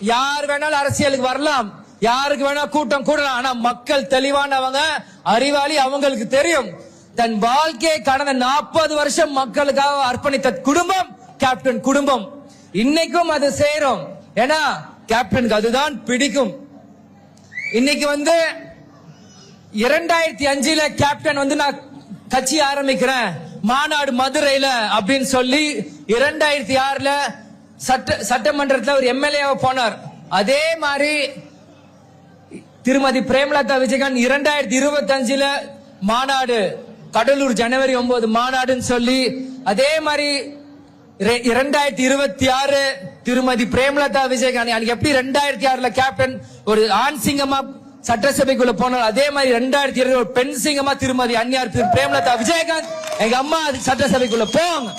யார் வேணாலும் அரசியலுக்கு வரலாம். யாருக்கு வேணா கூட்டம் கூடலாம். ஆனா மக்கள் தெளிவானவங்க அறிவாளி அவங்களுக்கு தெரியும். தன் வாழ்க்கையை கடந்த நாற்பது வருஷம் மக்களுக்காக அர்ப்பணித்த குடும்பம் கேப்டன் குடும்பம். இன்னைக்கும் அது செய்யறோம் ஏன்னா கேப்டனுக்கு அதுதான் பிடிக்கும். இன்னைக்கு வந்து இரண்டாயிரத்தி அஞ்சுல கேப்டன் வந்து நான் கட்சி ஆரம்பிக்கிறேன். மாநாடு மதுரையில அப்படின்னு சொல்லி இரண்டாயிரத்தி ஆறுல சட்ட சட்டமன்றத்தில் ஒரு எம்எல்ஏ போனார். அதே மாதிரி திருமதி பிரேமலதா விஜயகாந்த் இரண்டாயிரத்தி இருபத்தி அஞ்சுல மாநாடு கடலூர் ஜனவரி ஒன்பது மாநாடுன்னு சொல்லி அதே மாதிரி ரெ- இரண்டாயிரத்தி இருபத்தி ஆறு திருமதி பிரேமலதா விஜயகாந்த் அன்னைக்கு எப்படி ரெண்டாயிரத்தி ஆறுல கேப்டன் ஒரு ஆண் சிங்கமா சட்டசபைக்குள்ள போனார் அதே மாதிரி ரெண்டாயிரத்தி இருபது ஒரு பெண் சிங்கமா திருமதி அந்நியார் திரு பிரேமலதா விஜயகாந்த் எங்க அம்மா சட்டசபைக்குள்ள போவாங்க.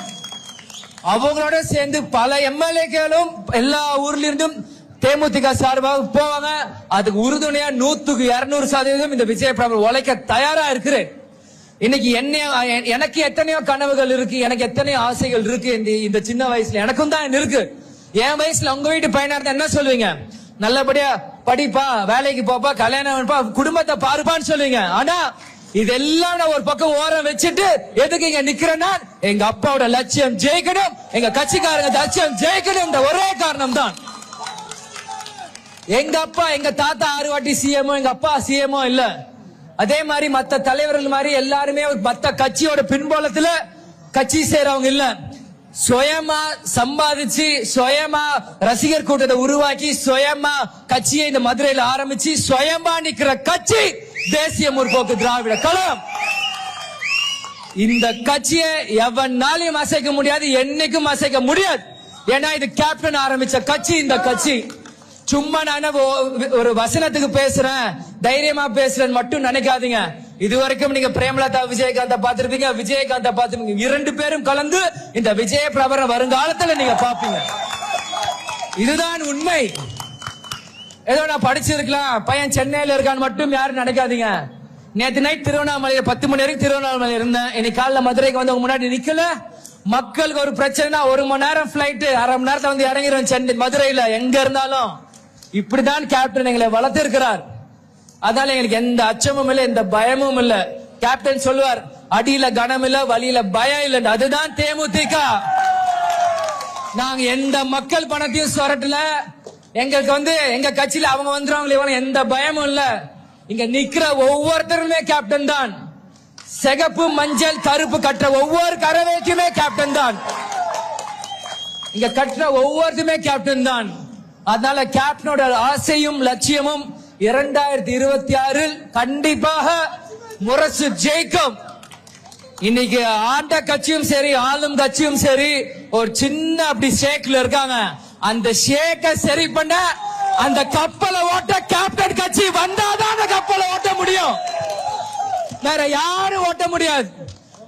அவங்களோட சேர்ந்து பல எம்எல்ஏக்களும் எல்லா ஊர்ல இருந்தும் தேமுதிக சார்பாக போவாங்க. அதுக்கு உறுதுணையா நூத்துக்கு இருநூறு சதவீதம் இந்த விஜய பிரபு உழைக்க தயாரா இருக்கிறேன். இன்னைக்கு என்ன எனக்கு எத்தனையோ கனவுகள் இருக்கு எனக்கு எத்தனையோ ஆசைகள் இருக்கு. இந்த இந்த சின்ன வயசுல எனக்கும் தான் இருக்கு. என் வயசுல உங்க வீட்டு பையனா இருந்தா என்ன சொல்லுவீங்க? நல்லபடியா படிப்பா வேலைக்கு போப்பா கல்யாணம் குடும்பத்தை பாருப்பான்னு சொல்லுவீங்க. ஆனா இதெல்லாம் நான் ஒரு பக்கம் ஓரம் வச்சுட்டு எதுக்கு இங்க நிக்கிறேன்னா எங்க அப்பாவோட லட்சியம் ஜெயிக்கணும் எங்க கட்சிக்காரங்க லட்சியம் ஜெயிக்கணும் ஒரே காரணம் தான் எங்க அப்பா எங்க தாத்தா ஆறு வாட்டி சிஎம்ஓ எங்க அப்பா சிஎம்ஓ இல்ல. அதே மாதிரி மத்த தலைவர்கள் மாதிரி எல்லாருமே ஒரு மத்த கட்சியோட பின்போலத்துல கட்சி செய்யறவங்க இல்ல. சுயமா சம்பாதிச்சு சுயமா ரசிகர் கூட்டத்தை உருவாக்கி சுயமா கட்சியை இந்த மதுரையில ஆரம்பிச்சு சுயமா நிக்கிற கட்சி தேசிய முற்போக்கு திராவிட கழகம். இந்த கட்சியை எவனாலையும் அசைக்க முடியாது என்னைக்கும் அசைக்க முடியாது. ஏன்னா இது கேப்டன் ஆரம்பிச்ச கட்சி இந்த கட்சி. சும்மா நான் ஒரு வசனத்துக்கு பேசுறேன் தைரியமா பேசுறேன் மட்டும் நினைக்காதீங்க. இதுவரைக்கும் நீங்க பிரேமலதா விஜயகாந்த பார்த்திருப்பீங்க விஜயகாந்த பார்த்திருப்பீங்க. இரண்டு பேரும் கலந்து இந்த விஜய பிரபரம் வருங்காலத்துல நீங்க பாப்பீங்க இதுதான் உண்மை. ஏதோ நான் படிச்சிருக்கலாம். பையன் சென்னையில இருக்கான்னு மட்டும் யாரும் நினைக்காதீங்க. நேற்று நைட் திருவண்ணாமலையில பத்து மணி வரைக்கும் திருவண்ணாமலை இருந்தேன். இன்னைக்கு காலைல மதுரைக்கு வந்து முன்னாடி நிக்கல. மக்களுக்கு ஒரு பிரச்சனைனா ஒரு மணி நேரம் பிளைட்டு அரை மணி நேரத்துல வந்து இறங்கிடும் சென்னை மதுரையில. எங்க இருந்தாலும் இப்படிதான் கேப்டன் எங்களை வளர்த்திருக்கிறார். அதனால எங்களுக்கு எந்த அச்சமும் இல்லை எந்த பயமும் இல்ல. கேப்டன் சொல்லுவார் அடியில கனம் இல்ல வழியில பயம் இல்ல. அதுதான் தேமுதிக. நாங்க எந்த மக்கள் பணத்தையும் சொரட்டல. எங்களுக்கு வந்து எங்க கட்சியில அவங்க வந்துருவாங்களே இவங்க எந்த பயமும் இல்ல. இங்க நிக்கிற ஒவ்வொருத்தருமே கேப்டன் தான். சிகப்பு மஞ்சள் கருப்பு கட்டுற ஒவ்வொரு கரவேக்குமே கேப்டன் தான். இங்க கட்டுற ஒவ்வொருத்துமே கேப்டன் தான். அதனால கேப்டனோட ஆசையும் லட்சியமும் இரண்டாயிரத்தி இருபத்தி ஆறில் கண்டிப்பாக முரசு ஜெயிக்கும். இன்னைக்கு ஆண்ட கட்சியும் சரி ஆளும் கட்சியும் சரி ஒரு சின்ன அப்படி ஷேக்ல இருக்காங்க. அந்த ஷேக்க சரி பண்ண அந்த கப்பலை ஓட்ட கேப்டன் கட்சி வந்தாதான் அந்த கப்பலை ஓட்ட முடியும். வேற யாரும் ஓட்ட முடியாது.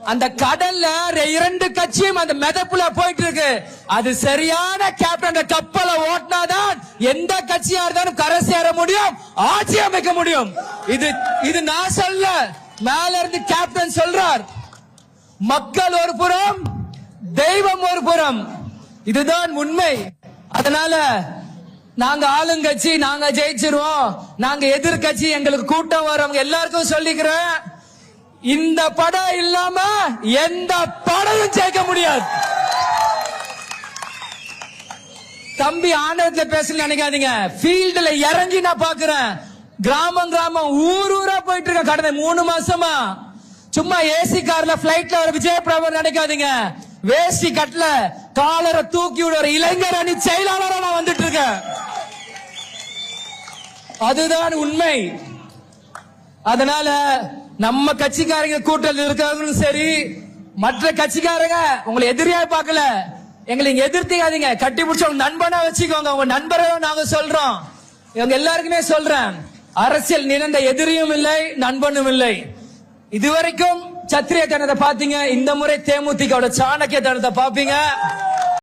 அந்த கடல்ல இரண்டு கட்சியும் அந்த மெதப்புல போயிட்டு இருக்கு. அது சரியான கேப்டன் அந்த கப்பலை ஓட்டினாதான் எந்த கட்சியா இருந்தாலும் கரை சேர முடியும் ஆட்சி அமைக்க முடியும். இது இது நான் சொல்ல மேல இருந்து கேப்டன் சொல்றார். மக்கள் ஒரு புறம் தெய்வம் ஒரு புறம். இதுதான் உண்மை. அதனால நாங்க ஆளுங்கட்சி நாங்க ஜெயிச்சிருவோம். நாங்க எதிர்கட்சி எங்களுக்கு கூட்டம் வரவங்க எல்லாருக்கும் சொல்லிக்கிறேன். இந்த படம் இல்லாம எந்த படமும் ஜெயிக்க முடியாது. தம்பி ஆண்டவத்துல பேசல நினைக்காதீங்க. ஃபீல்டுல இறங்கி நான் பாக்குறேன் கிராமம் கிராமம் ஊர் ஊரா போயிட்டு இருக்கேன். கடந்த மூணு மாசமா. சும்மா ஏசி கார்ல பிளைட்ல ஒரு விஜய பிரபு நினைக்காதீங்க. வேஷ்டி கட்டல காலரை தூக்கி விடுற ஒரு இளைஞர் அணி செயலாளராக நான் வந்துட்டு இருக்கேன் அதுதான் உண்மை. அதனால நம்ம கட்சிக்காரங்க கூட்டத்தில் இருக்கிறவங்களும் சரி மற்ற கட்சிக்காரங்க உங்களை எதிரியா பார்க்கல. எங்களை இங்க எதிர்த்திக்காதீங்க. கட்டி பிடிச்ச உங்க நண்பனா வச்சுக்கோங்க. உங்க நண்பரை நாங்க சொல்றோம். இவங்க எல்லாருக்குமே சொல்றேன். அரசியல் நினைந்த எதிரியும் இல்லை நண்பனும் இல்லை. இதுவரைக்கும் சத்திரிய தனத்தை பாத்தீங்க இந்த முறை தேமுதிக சாணக்கிய தனத்தை பாப்பீங்க